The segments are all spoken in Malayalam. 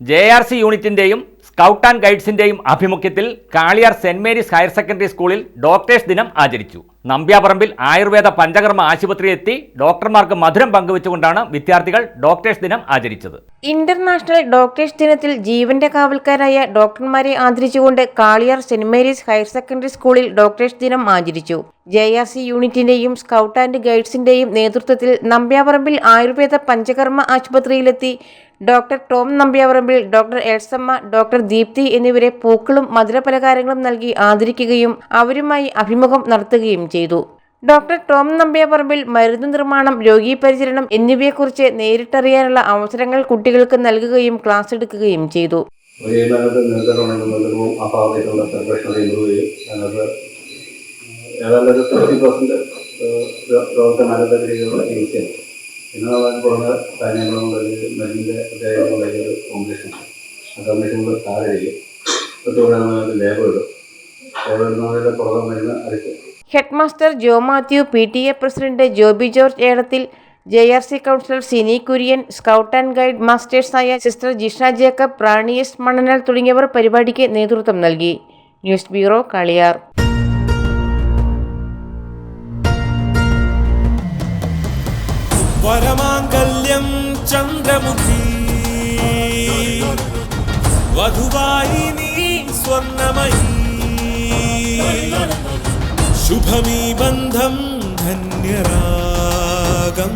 ജെ ആർ സി യൂണിറ്റിന്റെയും സ്കൗട്ട് ആൻഡ് ഗൈഡ്സിന്റെയും ആഭിമുഖ്യത്തിൽ Kaliyar Saint Mary's higher secondary സ്കൂളിൽ ഡോക്ടേഴ്സ് ദിനം ആചരിച്ചു. നമ്പ്യാപറമ്പിൽ ആയുർവേദ പഞ്ചകർമ്മ ആശുപത്രിയെത്തി ഡോക്ടർമാർക്ക് മധുരം പങ്കുവെച്ചുകൊണ്ടാണ് വിദ്യാർത്ഥികൾ ഡോക്ടേഴ്സ് ദിനം ആചരിച്ചത്. ഇന്റർനാഷണൽ ഡോക്ടേഴ്സ് ദിനത്തിൽ ജീവന്റെ കാവൽക്കാരായ ഡോക്ടർമാരെ ആദരിച്ചുകൊണ്ട് Kaliyar Saint Mary's higher secondary സ്കൂളിൽ ഡോക്ടേഴ്സ് ദിനം ആചരിച്ചു. ജെ ആർ സി യൂണിറ്റിന്റെയും സ്കൗട്ട് ആൻഡ് ഗൈഡ്സിന്റെയും നേതൃത്വത്തിൽ നമ്പ്യാപറമ്പിൽ ആയുർവേദ പഞ്ചകർമ്മ ആശുപത്രിയിലെത്തി doctor Tom Nambyavarambil doctor Elsamma doctor Deepthi എന്നിവരെ പൂക്കളും മധുരപലഹാരങ്ങളും നൽകി ആദരിക്കുകയും അവരുമായി അഭിമുഖം നടത്തുകയും ചെയ്തു. ഡോക്ടർ ടോം നമ്പ്യാപറമ്പിൽ മരുന്ന് നിർമ്മാണം രോഗീ പരിചരണം എന്നിവയെക്കുറിച്ച് നേരിട്ടറിയാനുള്ള അവസരങ്ങൾ കുട്ടികൾക്ക് നൽകുകയും ക്ലാസ് എടുക്കുകയും ചെയ്തു. ഏതാണ്ട് രോഗത്തെ നല്ല രീതിയിലുള്ള ചികിത്സയാണ് നമ്മൾ കുറഞ്ഞ കാര്യങ്ങളും മരുന്നിന്റെ പ്രത്യേകമായ ഒരു കോമ്പിനേഷൻ ആ കോമ്പിനേഷൻ താഴെ ചെയ്യും. തൊട്ടുകൂടെ നമ്മൾ ലേബർ ലേബർ ഇടുന്നതിന്റെ പുറകെ മരുന്ന് അരയ്ക്കും head Jo Mathew P T A president Joby George Edathil J R C counsellor Sini Kurian scout and guide മാസ്റ്റേഴ്സായ sister Jisha Jacob പ്രാണിയസ് മണനാൽ തുടങ്ങിയവർ പരിപാടിക്ക് നേതൃത്വം നൽകി. News bureau Kaliyar. വരമാംഗല്യം ചന്ദ്രമുഖി വധുവായി നീ സ്വർണമയി ശുഭമീ ബന്ധം ധന്യരാഗം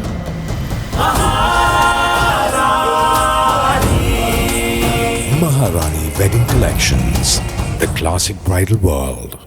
Maharani Wedding Collections, the classic bridal world.